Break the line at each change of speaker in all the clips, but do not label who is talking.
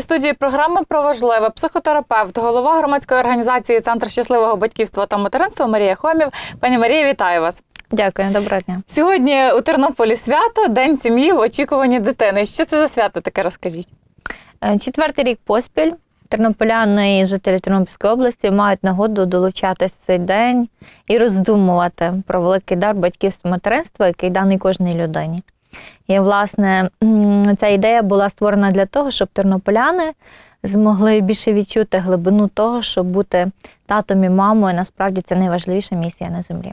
в студії програми про важливе психотерапевт, голова громадської організації Центр щасливого батьківства та материнства Марія Хомів. Пані Марія, вітаю вас.
Дякую, доброго дня.
Сьогодні у Тернополі свято, День сім'ї в очікуванні дитини. Що це за свято таке? Розкажіть.
Е, Четвертий рік поспіль тернополяни і жителі Тернопільської області мають нагоду долучатись в цей день і роздумувати про великий дар батьківства материнства, який даний кожній людині. І, власне, ця ідея була створена для того, щоб тернополяни змогли більше відчути глибину того, щоб бути татом і мамою. Насправді це найважливіша місія на землі.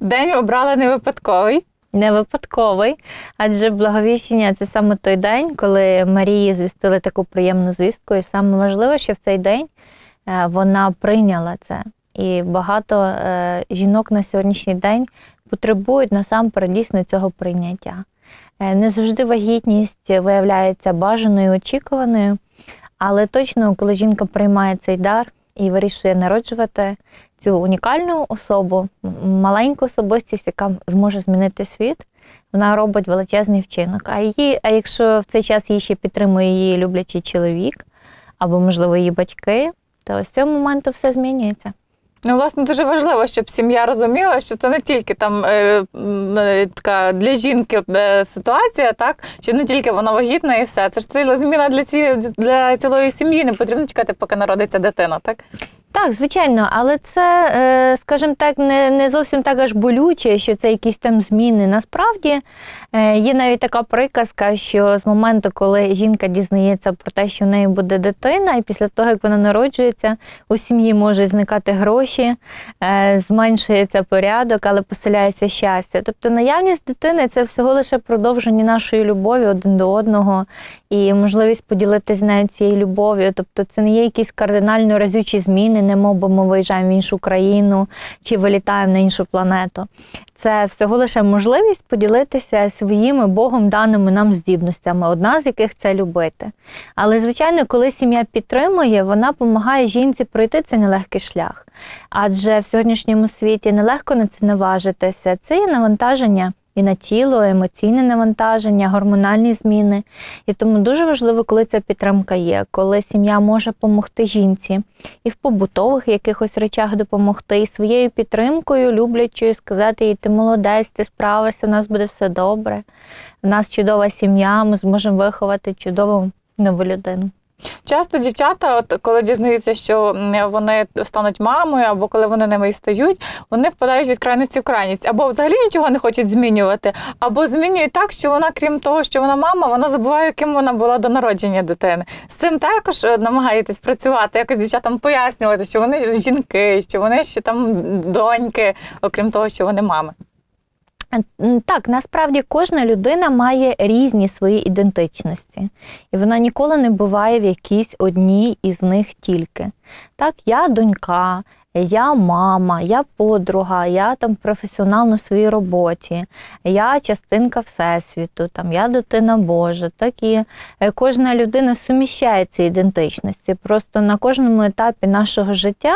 День обрали не випадковий.
Не випадковий, адже благовіщення це саме той день, коли Марії звістили таку приємну звістку. І саме важливе, що в цей день е, вона прийняла це. І багато е, жінок на сьогоднішній день потребують насамперед дійсно цього прийняття. Е, Не завжди вагітність виявляється бажаною, очікуваною, але точно, коли жінка приймає цей дар і вирішує народжувати цю унікальну особу, маленьку особистість, яка зможе змінити світ, вона робить величезний вчинок. А її, а якщо в цей час її ще підтримує її люблячий чоловік, або, можливо, її батьки, то з цього моменту все змінюється.
Ну, власне, дуже важливо, щоб сім'я розуміла, що це не тільки там е, е, така для жінки е, ситуація, так що не тільки вона вагітна і все. Це ж ціла зміна для цієї для цілої сім'ї. Не потрібно чекати, поки народиться дитина, так?
Так, звичайно, але це, е, скажімо так, не, не зовсім так аж болюче, що це якісь там зміни. Насправді е, є навіть така приказка, що з моменту, коли жінка дізнається про те, що в неї буде дитина, і після того, як вона народжується, у сім'ї можуть зникати гроші, е, зменшується порядок, але поселяється щастя. Тобто наявність дитини це всього лише продовження нашої любові один до одного і можливість поділитися з нею цією любов'ю. Тобто це не є якісь кардинально разючі зміни, не мов ми виїжджаємо в іншу країну чи вилітаємо на іншу планету. Це всього лише можливість поділитися своїми Богом даними нам здібностями, одна з яких це любити. Але, звичайно, коли сім'я підтримує, вона допомагає жінці пройти цей нелегкий шлях. Адже в сьогоднішньому світі нелегко на це наважитися. Це є навантаження і на тіло, емоційне навантаження, гормональні зміни. І тому дуже важливо, коли ця підтримка є, коли сім'я може допомогти жінці і в побутових якихось речах допомогти, і своєю підтримкою, люблячою, сказати їй, ти молодець, ти справишся, у нас буде все добре. У нас чудова сім'я, ми зможемо виховати чудову нову людину.
Часто дівчата, от коли дізнаються, що вони стануть мамою, або коли вони ними стають, вони впадають від крайності в крайність, або взагалі нічого не хочуть змінювати, або змінюють так, що вона, крім того, що вона мама, вона забуває, ким вона була до народження дитини. З цим також е, намагаєтесь працювати, якось дівчатам пояснювати, що вони жінки, що вони ще там доньки, окрім того, що вони мами.
Так, насправді кожна людина має різні свої ідентичності, і вона ніколи не буває в якійсь одній із них тільки. Так, я донька, я мама, я подруга, я там професіонал на своїй роботі, я частинка Всесвіту, там я дитина Божа. Так і е, кожна людина суміщає ці ідентичності. Просто на кожному етапі нашого життя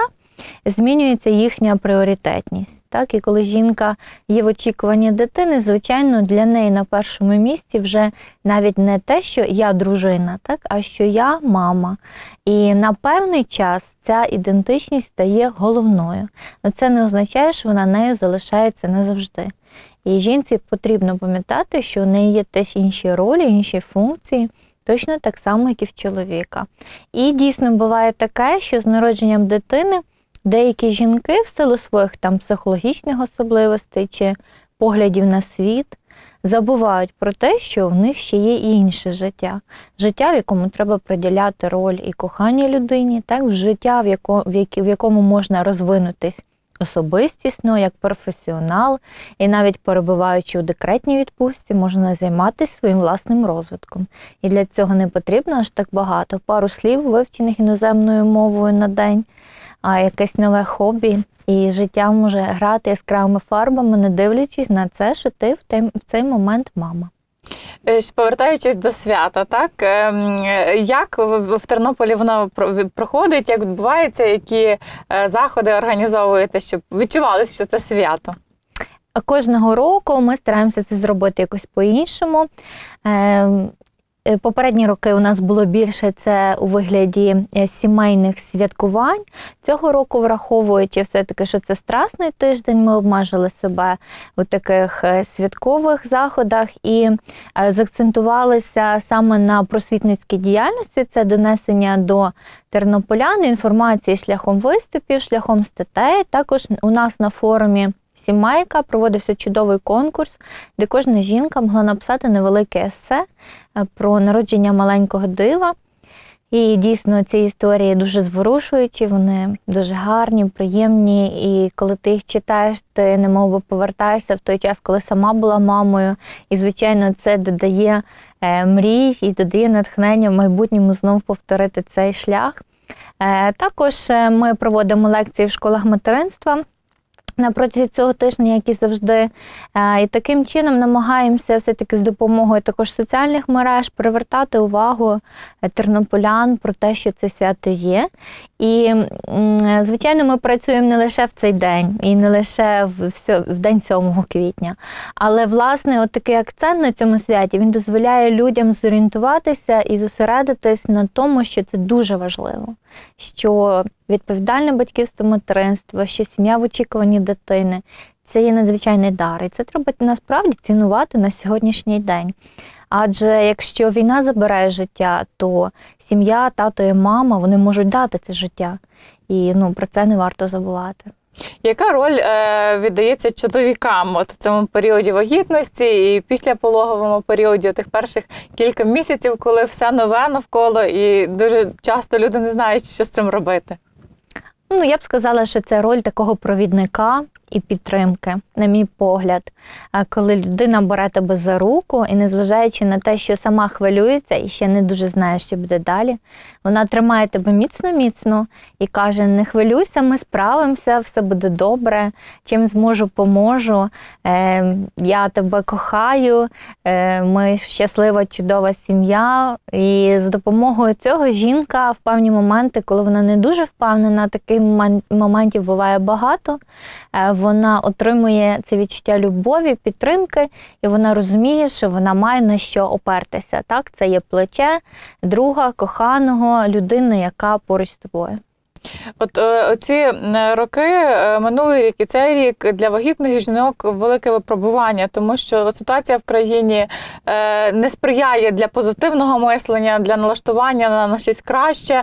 змінюється їхня пріоритетність. Так, і коли жінка є в очікуванні дитини, звичайно, для неї на першому місці вже навіть не те, що я дружина, так, а що я мама. І на певний час ця ідентичність стає головною. Але це не означає, що вона нею залишається назавжди. І жінці потрібно пам'ятати, що у неї є теж інші ролі, інші функції, точно так само, як і в чоловіка. І дійсно буває таке, що з народженням дитини деякі жінки в силу своїх там психологічних особливостей чи поглядів на світ забувають про те, що в них ще є і інше життя. Життя, в якому треба приділяти роль і коханій людині, так, життя, в, в, якому можна розвинутись особистісно, як професіонал, і навіть перебуваючи у декретній відпустці, можна займатися своїм власним розвитком. І для цього не потрібно аж так багато. Пару слів, вивчених іноземною мовою на день, якесь нове хобі. І життя може грати яскравими фарбами, не дивлячись на це, що ти в той- в цей момент мама.
Е, Повертаючись до свята, так ем, як в Тернополі воно проходить, як відбувається, які е, заходи організовуєте, щоб відчували, що це свято?
Кожного року ми стараємося це зробити якось по-іншому. Е, попередні роки у нас було більше це у вигляді е, сімейних святкувань. Цього року, враховуючи все-таки, що це страсний тиждень, ми обмежили себе у таких е, святкових заходах і заакцентувалися саме на просвітницькій діяльності. Це донесення до тернополян інформації шляхом виступів, шляхом статей. Також у нас на форумі. Сімейка проводився чудовий конкурс, де кожна жінка могла написати невелике есе е, про народження маленького дива. І дійсно ці історії дуже зворушуючі, вони дуже гарні, приємні. І коли ти їх читаєш, ти немов повертаєшся в той час, коли сама була мамою. І, звичайно, це додає е, мрій і додає натхнення в майбутньому знов повторити цей шлях. Е, Також ми проводимо лекції в школах материнства на протязі цього тижня, як і завжди. Е, І таким чином намагаємося все-таки з допомогою також соціальних мереж привертати увагу е, тернополян про те, що це свято є. І, звичайно, ми працюємо не лише в цей день і не лише в, день 7 квітня. Але, власне, от такий акцент на цьому святі він дозволяє людям зорієнтуватися і зосередитись на тому, що це дуже важливо. Що відповідальне батьківство материнство, що сім'я в очікуванні дитини це є надзвичайний дар. І це треба насправді цінувати на сьогоднішній день. Адже якщо війна забирає життя, то сім'я, тато і мама вони можуть дати це життя. І ну, про це не варто забувати.
Яка роль е, віддається чоловікам от в цьому періоді вагітності і післяпологовому періоді, тих перших кілька місяців, коли все нове навколо, і дуже часто люди не знають, що з цим робити?
Ну, я б сказала, що це роль такого провідника і підтримки, на мій погляд. Коли людина бере тебе за руку і, незважаючи на те, що сама хвилюється і ще не дуже знає, що буде далі, вона тримає тебе міцно-міцно і каже: не хвилюйся, ми справимося, все буде добре, чим зможу, поможу. Е, я тебе кохаю, е, ми щаслива, чудова сім'я. І з допомогою цього жінка в певні моменти, коли вона не дуже впевнена, момент- моментів буває багато. е, Вона отримує це відчуття любові, підтримки, і вона розуміє, що вона має на що опертися. Так, це є плече друга, коханого, людини, яка поруч з тобою.
От е, оці е, роки, е, минулий рік і цей рік для вагітних жінок велике випробування, тому що ситуація в країні не сприяє для позитивного мислення, для налаштування на, щось краще,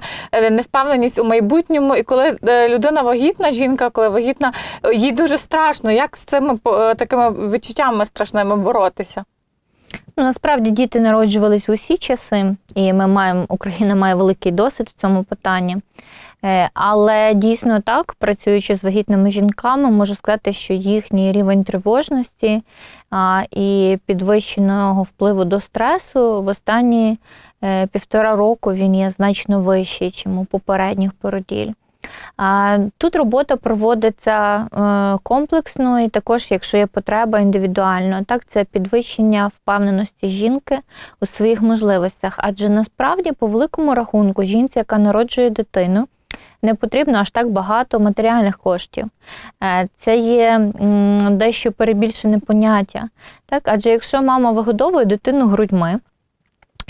невпевненість у майбутньому. І коли людина вагітна, жінка, коли вагітна, їй дуже страшно. Як з цими такими відчуттями страшними боротися?
Ну, насправді діти народжувались усі часи, і ми маємо, Україна має великий досвід в цьому питанні. Е, Але дійсно так, працюючи з вагітними жінками, можу сказати, що їхній рівень тривожності і підвищеного впливу до стресу в останні е, півтора року він є значно вищий, ніж у попередніх породіль. Тут робота проводиться е, комплексно і також, якщо є потреба, індивідуально. Так, це підвищення впевненості жінки у своїх можливостях. Адже насправді, по великому рахунку, жінці, яка народжує дитину, не потрібно аж так багато матеріальних коштів. Е, Це є дещо перебільшене поняття. Так? Адже якщо мама вигодовує дитину грудьми,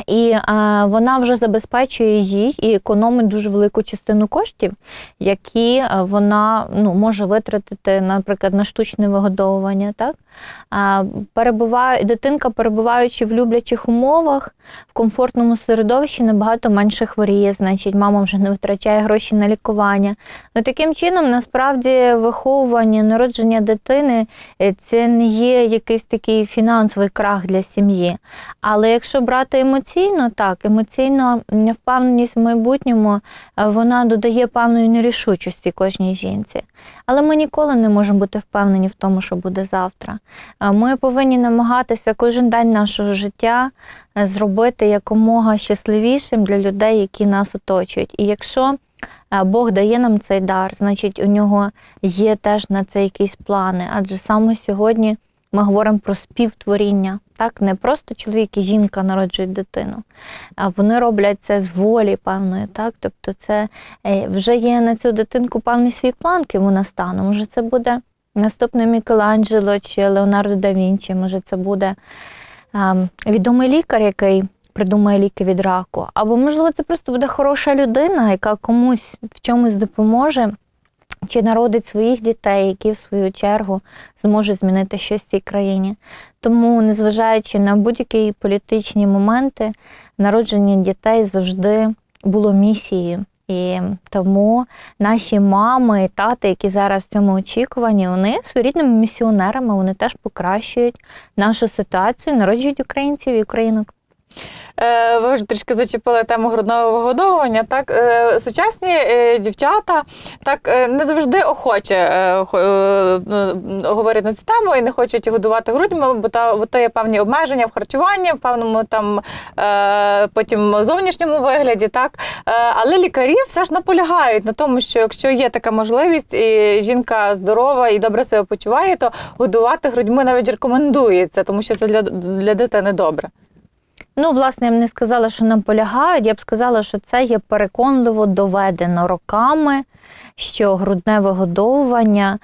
і е, вона вже забезпечує їй і економить дуже велику частину коштів, які е, вона ну, може витратити, наприклад, на штучне вигодовування. Так? Перебуває, дитинка, перебуваючи в люблячих умовах, в комфортному середовищі, набагато менше хворіє, значить, мама вже не витрачає гроші на лікування. Ну, таким чином, насправді, виховування, народження дитини е, це не є якийсь такий фінансовий крах для сім'ї. Але якщо брати емоційно, так, емоційно впевненість в майбутньому е, вона додає певної нерішучості кожній жінці. Але ми ніколи не можемо бути впевнені в тому, що буде завтра. Ми повинні намагатися кожен день нашого життя е, зробити якомога щасливішим для людей, які нас оточують. І якщо е, Бог дає нам цей дар, значить у нього є теж на це якісь плани. Адже саме сьогодні ми говоримо про співтворіння. Так, не просто чоловік і жінка народжують дитину, а вони роблять це з волі певної. Так, тобто, це е, вже є на цю дитинку певний свій план, ким вона стане. Може, це буде наступний Мікеланджело чи Леонардо да Вінчі, може, це буде ем, відомий лікар, який придумає ліки від раку. Або, можливо, це просто буде хороша людина, яка комусь в чомусь допоможе, чи народить своїх дітей, які в свою чергу зможуть змінити щось в цій країні. Тому, незважаючи на будь-які політичні моменти, народження дітей завжди було місією. І тому наші мами і тати, які зараз в цьому очікуванні, вони своєрідними місіонерами, вони теж покращують нашу ситуацію, народжують українців і українок.
Е, Ви вже трішки зачепили тему грудного вигодовування. Так, е, сучасні е, дівчата так не завжди охоче хо- ну, говорять на цю тему і не хочуть годувати грудьми, бо та бо то є певні обмеження в харчуванні, в певному там потім зовнішньому вигляді. Так, але лікарі все ж наполягають на тому, що якщо є така можливість, і жінка здорова і добре себе почуває, то годувати грудьми навіть рекомендується, тому що це для, для дитини добре.
Ну, власне, я б не сказала, що наполягають. Я б сказала, що це є переконливо доведено роками, що грудне вигодовування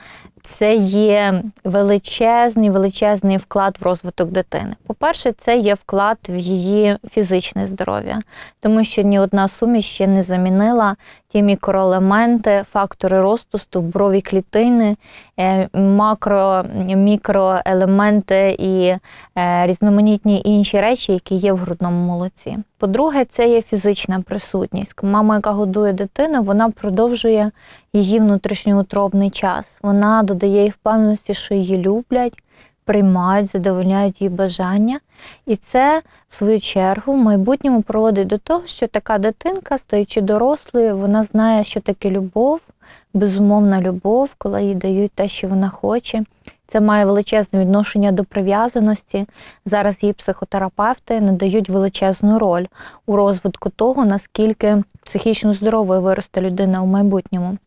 це є величезний, величезний вклад в розвиток дитини. По-перше, це є вклад в її фізичне здоров'я, тому що ні одна суміш ще не замінила ті мікроелементи, фактори росту стовброві клітини, е, макро, мікроелементи і е, різноманітні інші речі, які є в грудному молоці. По-друге, це є фізична присутність. Мама, яка годує дитину, вона продовжує її внутрішньоутробний час. Вона додає їй впевненості, що її люблять, приймають, задовольняють її бажання. І це, в свою чергу, в майбутньому проводить до того, що така дитинка, стаючи дорослою, вона знає, що таке любов, безумовна любов, коли їй дають те, що вона хоче. Це має величезне відношення до прив'язаності. Зараз її психотерапевти надають величезну роль у розвитку того, наскільки психічно здоровою виросте людина у майбутньому.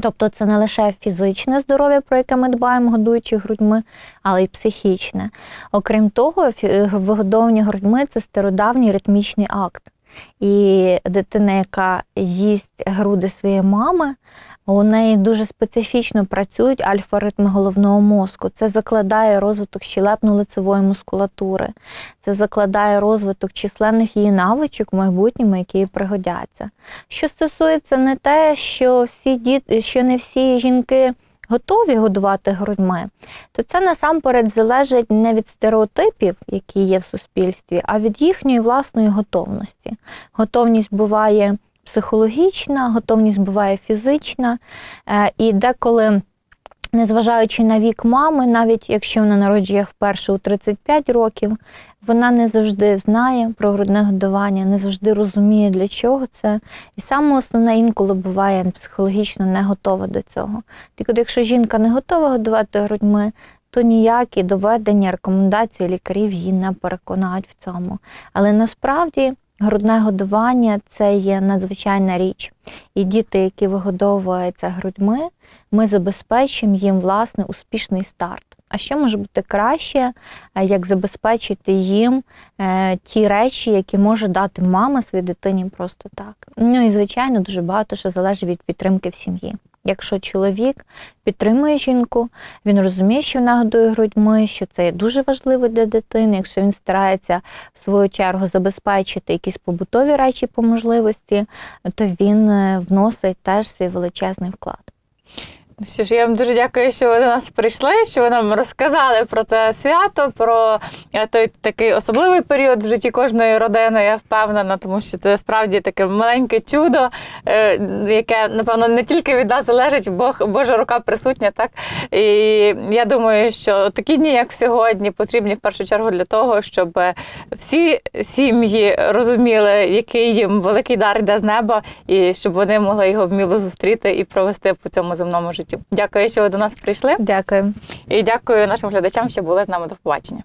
Тобто це не лише фізичне здоров'я, про яке ми дбаємо, годуючи грудьми, але й психічне. Окрім того, фі- вигодовування грудьми це стародавній ритмічний акт. І дитина, яка їсть груди своєї мами, у неї дуже специфічно працюють альфа-ритми головного мозку. Це закладає розвиток щелепно-лицевої мускулатури, це закладає розвиток численних її навичок в майбутньому, які їй пригодяться. Що стосується не те, що всі діти, що не всі жінки готові годувати грудьми, то це насамперед залежить не від стереотипів, які є в суспільстві, а від їхньої власної готовності. Готовність буває психологічна, готовність буває фізична, е, і деколи. Незважаючи на вік мами, навіть якщо вона народжує вперше у 35 років, вона не завжди знає про грудне годування, не завжди розуміє, для чого це. І саме основне інколи буває психологічно не готова до цього. Тільки якщо жінка не готова годувати грудьми, то ніякі доведення, рекомендації лікарів її не переконають в цьому. Але насправді грудне годування це є надзвичайна річ. І діти, які вигодовуються грудьми, ми забезпечимо їм власне успішний старт. А що може бути краще, е, як забезпечити їм е, ті речі, які може дати мама своїй дитині просто так. Ну і звичайно, дуже багато що залежить від підтримки в сім'ї. Якщо чоловік підтримує жінку, він розуміє, що вона годує грудьми, що це дуже важливо для дитини. Якщо він старається в свою чергу забезпечити якісь побутові речі по можливості, то він е, вносить теж свій величезний вклад.
Що ж, я вам дуже дякую, що ви до нас прийшли, що ви нам розказали про це свято, про е, той такий особливий період в житті кожної родини. Я впевнена, тому що це справді таке маленьке чудо, е, яке напевно не тільки від нас залежить, Бог Божа рука присутня. Так і я думаю, що такі дні, як сьогодні, потрібні в першу чергу для того, щоб всі сім'ї розуміли, який їм великий дар йде з неба, і щоб вони могли його вміло зустріти і провести по цьому земному житті. Дякую, що ви до нас прийшли,
Дякую.
і дякую нашим глядачам, що були з нами до побачення.